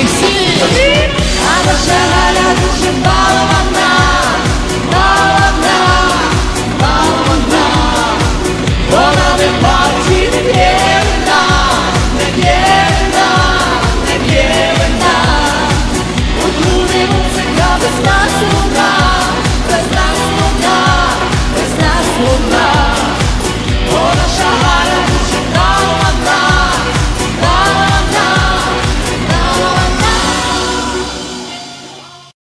і всі туди, а наша галя дуже ба.